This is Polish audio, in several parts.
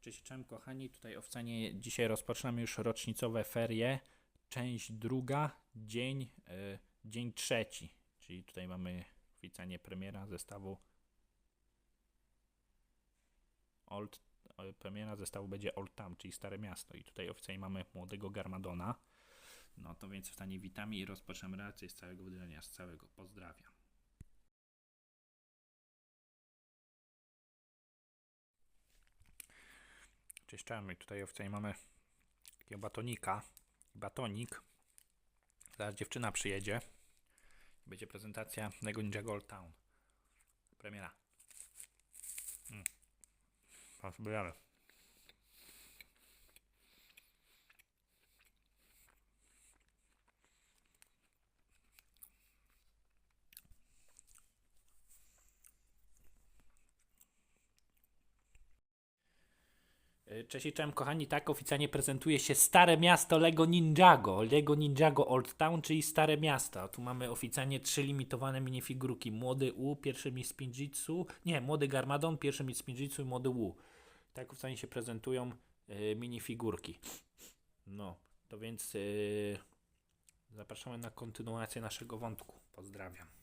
Cześć, cześć kochani, tutaj oficjalnie dzisiaj rozpoczynamy już rocznicowe ferie, część druga, dzień, y, dzień trzeci, czyli tutaj mamy oficjalnie premiera zestawu Old, y, premiera zestawu będzie Old Town, czyli Stare Miasto. I tutaj oficjalnie mamy młodego Garmadona, no to więc oficjalnie witamy i rozpoczynamy relację z całego wydarzenia, z całego, pozdrawiam. I tutaj oficjalnie mamy takiego batonika. Batonik. Zaraz dziewczyna przyjedzie. Będzie prezentacja Lego Ninjago Old Town. Premiera. Mm. Spróbujemy. Cześć i kochani, tak oficjalnie prezentuje się Stare Miasto Lego Ninjago, Lego Ninjago Old Town, czyli Stare Miasto. Tu mamy oficjalnie trzy limitowane minifigurki. Młody U, pierwszy mistrz Spinjitsu, nie, młody Garmadon, pierwszy mistrz Spinjitsu i młody U. Tak oficjalnie się prezentują y, minifigurki. No, to więc y, zapraszamy na kontynuację naszego wątku. Pozdrawiam.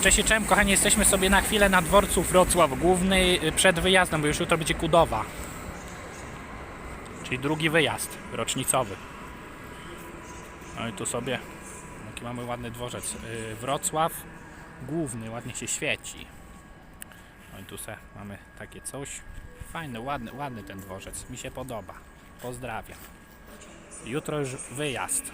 Cześć i cześć, kochani, jesteśmy sobie na chwilę na dworcu Wrocław Główny y, przed wyjazdem, bo już jutro będzie Kudowa. Czyli drugi wyjazd rocznicowy. No i tu sobie mamy ładny dworzec. y, Wrocław Główny, ładnie się świeci. No i tu se mamy takie coś. Fajny, ładny, ładny ten dworzec. Mi się podoba. Pozdrawiam. Jutro już wyjazd.